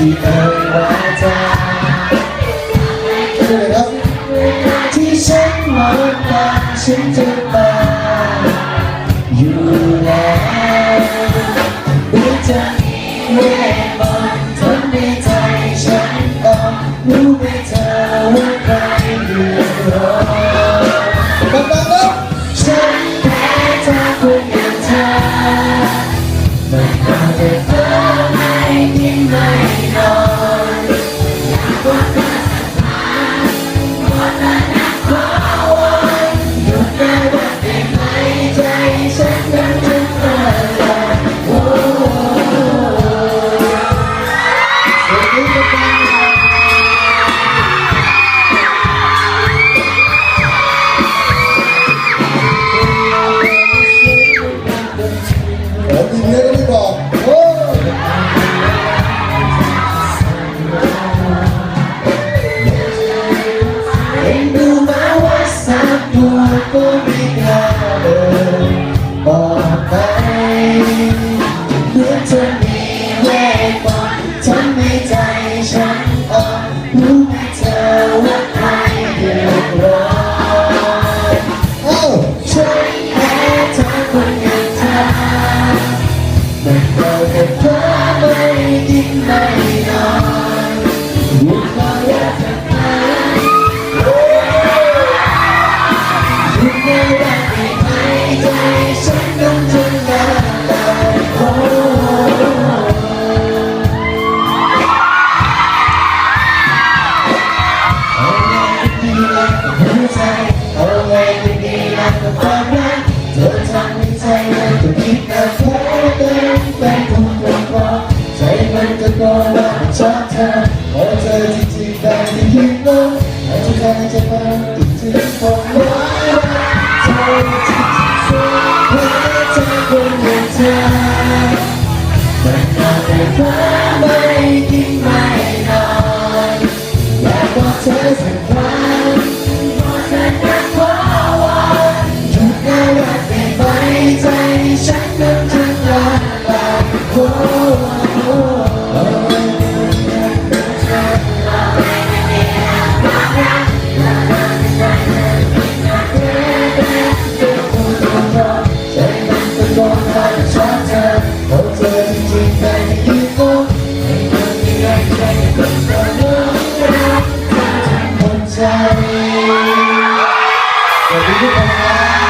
ที่เอ่ยว่าจะเลยครับที่ฉันมองตาฉันจะมาอยู่แล้ว กิ สักตัวก็ไม่กล้าเอ่ยบอไปเพื่อจะมีเวทมนต์ทำให้ใจฉันอ่อนรู้ไหมเธอว่าใครเดือดร้อนเอ้ฉันแพ้เธอคนอย่างเธอมันก็จะเพ้อไม่กินไม่ ธอทำให้ใจมันก็คิดแต่แพ้เดินไปทุกวันพอใจมันก็โดนว่าชอบเธอขอเจอที่จริงๆได้ที่คิดว่าอาจจะใครจะมาติดถึงคนรักเธอที่สุดเพื่อเธอคนอย่างเธอแต่ก็ได้พาไม่กินไม่นอนอยากบอกเธอสัก Obrigado.